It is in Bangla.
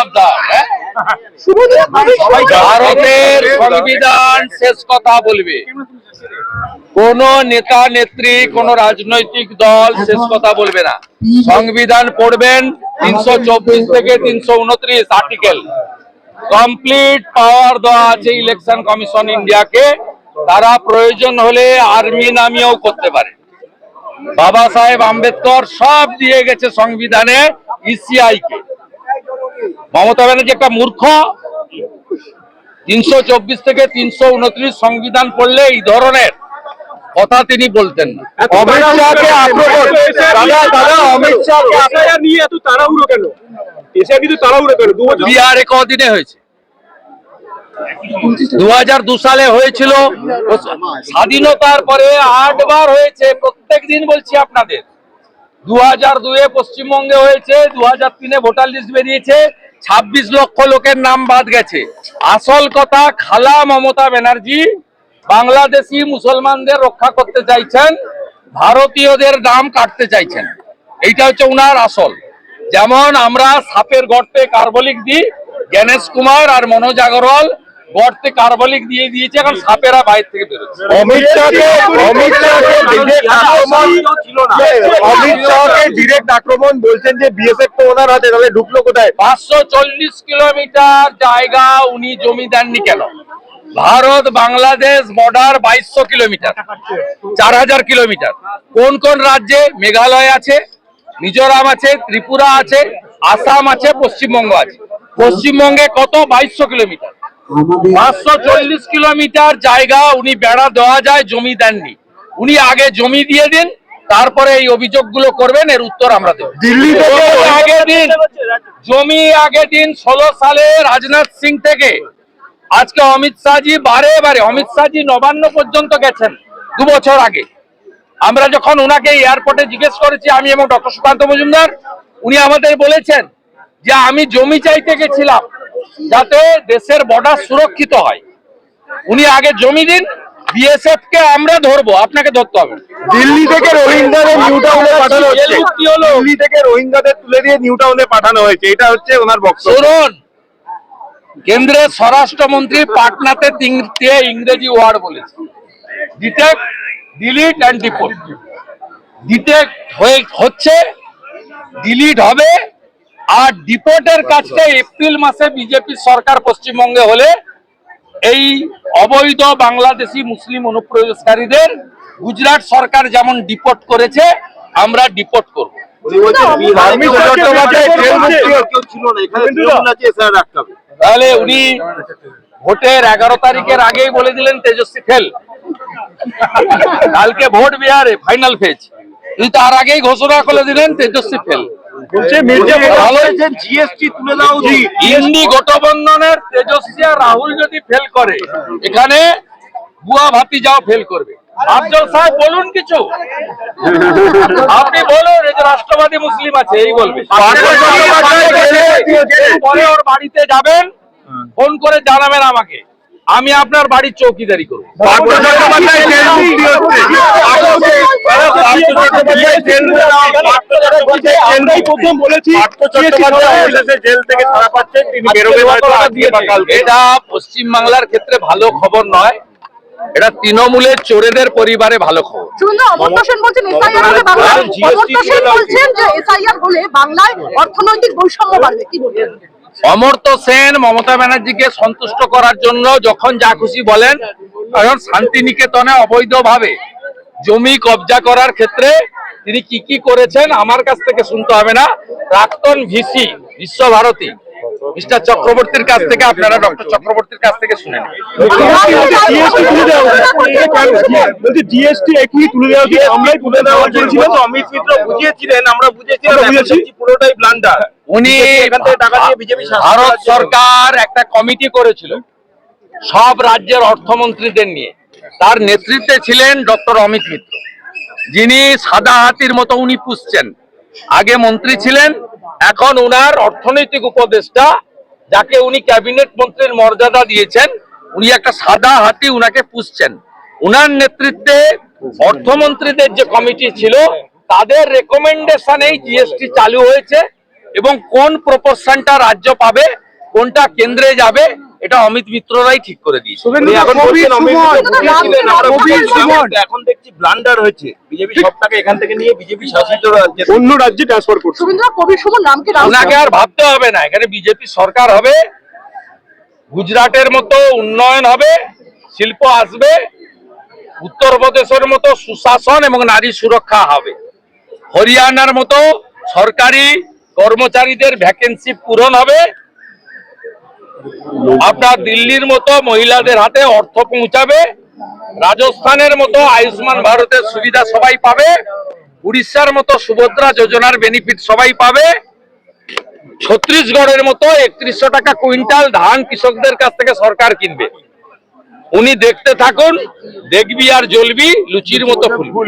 আবদার হ্যাঁ? ভারতের সংবিধান শেষ কথা বলবে। কোন নেতা, নেত্রী, কোন রাজনৈতিক দল শেষ কথা বলবে না। সংবিধান পড়বেন তিনশো চব্বিশ থেকে তিনশো উনত্রিশ আর্টিকেল কমপ্লিট পাওয়ার দেওয়া আছে ইলেকশন কমিশন ইন্ডিয়াকে। তারা প্রয়োজন হলে আর্মি নামিয়েও করতে পারে। বাবা সাহেব আম্বেদকর সব দিয়ে গেছে সংবিধানে ইসিআই কে। মমতা ব্যানার্জি একটা মূর্খ। তিনশো চব্বিশ থেকে তিনশো উনত্রিশ সংবিধান পড়লে এই ধরনের কথা তিনি বলতেন না। অমিত শাহকে দাদা দাদা অমিত শাহকে নিয়ে এত তাড়াহুড়ো কেন? এসআইআর কিন্তু তাড়াহুড়ো কেন? দু বিহারে কদিনে হয়েছে। দু সালে হয়েছিল। স্বাধীনতার পরে আটবার হয়েছে। প্রত্যেক দিন বলছি আপনাদের। দু হাজার দুয়ে পশ্চিমবঙ্গে হয়েছে দু হাজার তিনে ভোটার লিস্ট বেরিয়েছে। ছাব্বিশ লক্ষ লোকের নাম বাদ গেছে। আসল কথা, খালা মমতা ব্যানার্জি বাংলাদেশি মুসলমানদের রক্ষা করতে চাইছেন, ভারতীয়দের দাম কাটতে চাইছেন। এইটা হচ্ছে উনার আসল। যেমন আমরা সাপের গর্তে কার্বলিক দিই গণেশ কুমার আর মনোজ আগরওয়াল গর্তে কার্বলিক দিয়ে দিয়েছে এখন সাপেরা বাইরে থেকে বেরোচ্ছে। অমিত শাহকে অমিত শাহকে ডিরেক্ট আক্রমণ অমিত শাহকে ডিরেক্ট আক্রমণ বলছেন যে বিএসএফ তো ওনার হাতে তাহলে ঢুকলো কোথায়? পাঁচশো চল্লিশ কিলোমিটার জায়গা উনি জমি দেননি কেন? ভারত বাংলাদেশ বর্ডার বাইশশো কিলোমিটার। চার হাজার কিলোমিটার। কোন কোন রাজ্যে? মেঘালয় আছে মিজোরাম আছে ত্রিপুরা আছে আসাম আছে পশ্চিমবঙ্গ আছে। পশ্চিমবঙ্গে কত? বাইশশো কিলোমিটার। পাঁচশো চল্লিশ কিলোমিটার জায়গা উনি বেড়া দেওয়া যায় জমি দেননি। উনি আগে জমি দিয়ে দিন তারপরে এই অভিযোগগুলো করবেন এর উত্তর আমরা দেবো। দিল্লি জমি আগে দিন জমি আগে দিন ষোলো সালে রাজনাথ সিং থেকে। আজকে অমিত শাহজি বারে বারে অমিত শাহজি নবান্ন পর্যন্ত গেছেন দু বছর আগে। আমরা যখন ওনাকে এয়ারপোর্টে জিজ্ঞেস করেছি আমি এবং ডক্টর সুকান্ত মজুমদার উনি আমাদের বলেছেন যে আমি জমি চাইতে গেছিলাম। যাতে দেশের বর্ডার সুরক্ষিত হয়। উনি আগে জমি দিন বিএসএফ কে আমরা ধরবো আপনাকে ধরতে হবে। দিল্লি থেকে রোহিঙ্গাদের নিউ টাউনে পাঠানো হচ্ছে? দিল্লি থেকে রোহিঙ্গাদের তুলে দিয়ে নিউ টাউনে পাঠানো হয়েছে এটা হচ্ছে ওনার বক্তব্য। শুনুন কেন্দ্রের স্বরাষ্ট্রমন্ত্রী পাটনাতে তিনটে ইংরেজি ওয়ার্ড বলেছে। Detect delete and deport detect হয়ে হচ্ছে ডিলিট হবে আর ডিপোর্টের কাজটা এপ্রিল মাসে বিজেপি সরকার পশ্চিমবঙ্গে হলে এই অবৈধ বাংলাদেশি মুসলিম অনুপ্রবেশকারীদের গুজরাট সরকার যেমন ডিপোর্ট করেছে আমরা ডিপোর্ট করব। তাহলে উনি ভোটের এগারো তারিখের আগেই বলে দিলেন তেজস্বী ফেল। কালকে ভোট বিহারে ফাইনাল ফেজ উনি তার আগেই ঘোষণা করে দিলেন তেজস্বী ফেল। জিএসটি তুলে দেওয়া উচিত ইন্ডি গঠবন্ধনের তেজস্বী আর রাহুল যদি ফেল করে এখানে বুয়া ভাতি যাও ফেল করবে। আফজল সাহেব বলুন কিছু। আপনি বলুন এই যে রাষ্ট্রবাদী মুসলিম আছে এই বলবে। পরে ওর বাড়িতে যাবেন ফোন করে জানাবেন আমাকে। আমি আপনার বাড়ির চৌকিদারি করব। এটা পশ্চিম বাংলার ক্ষেত্রে ভালো খবর নয়। এটা তৃণমূলের চোরেদের পরিবারে ভালো খবর। বাংলায় অর্থনৈতিক বৈষম্য বাড়বে। কি বলবেন? অমর্ত্য সেন মমতা ব্যানার্জিকে সন্তুষ্ট করার জন্য যখন যা খুশি বলেন, কারণ শান্তিনিকেতনে অবৈধভাবে জমি কবজা করার ক্ষেত্রে তিনি কি কি করেছেন, আমার কাছ থেকে শুনতে হবে না। প্রাক্তন ভিসি বিশ্বভারতী মিস্টার চক্রবর্তীর কাছ থেকে আপনারা ডক্টর চক্রবর্তীর কাছ থেকে শুনে নেবেন জিএসটি তুলে দেওয়া উচিত বলছি জিএসটি এখনই তুলে দেওয়া উচিত আমরাই তুলে দেওয়া উচিত তো অমিত মিত্র বুঝিয়েছিলেন আমরা বুঝেছিলাম আমরা বুঝেছি বুঝেছি। পুরোটাই ব্লান্ডার উনি এখান থেকে টাকা দিয়ে বিজেপি ভারত সরকার একটা কমিটি করেছিল সব রাজ্যের অর্থমন্ত্রীদের নিয়ে। তার নেতৃত্বে ছিলেন ডক্টর অমিত মিত্র। যিনি সাদা হাতির মতো উনি পুষছেন। আগে মন্ত্রী ছিলেন এখন উনার অর্থনৈতিক উপদেষ্টা যাকে উনি ক্যাবিনেট মন্ত্রীর মর্যাদা দিয়েছেন উনি একটা সাদা হাতি উনাকে পুষছেন। উনার নেতৃত্বে অর্থমন্ত্রীদের যে কমিটি ছিল তাদের রেকমেন্ডেশনেই জিএসটি চালু হয়েছে এবং কোন প্রপোর্শনটা রাজ্য পাবে কোনটা কেন্দ্রে যাবে এটা অমিত মিত্ররাই ঠিক করে দিয়েছে। এখন দেখছি ব্লান্ডার হয়েছে। বিজেপি সবটাকে এখান থেকে নিয়ে বিজেপি শাসিত রাজ্যে অন্য রাজ্যে ট্রান্সফার করছে। কবির সুমন নামকে ওনাকে আর ভাবতে হবে না। এখানে বিজেপি সরকার হবে গুজরাটের মতো উন্নয়ন হবে শিল্প আসবে উত্তরপ্রদেশের মতো সুশাসন এবং নারী সুরক্ষা হবে। হরিয়ানার মতো সরকারি কর্মচারীদের ভ্যাকেন্সি পূরণ হবে। আপনার দিল্লির মতো মহিলাদের হাতে অর্থ পৌঁছাবে। রাজস্থানের মতো আয়ুষ্মান ভারতের সুবিধা সবাই পাবে, উড়িষ্যার মতো সুভদ্রা যোজনার বেনিফিট সবাই পাবে। ছত্রিশগড়ের মতো একত্রিশশো টাকা কুইন্টাল ধান কৃষকদের কাছ থেকে সরকার কিনবে। উনি দেখতে থাকুন, দেখবি আর জ্বলবি লুচির মতো ফুলবি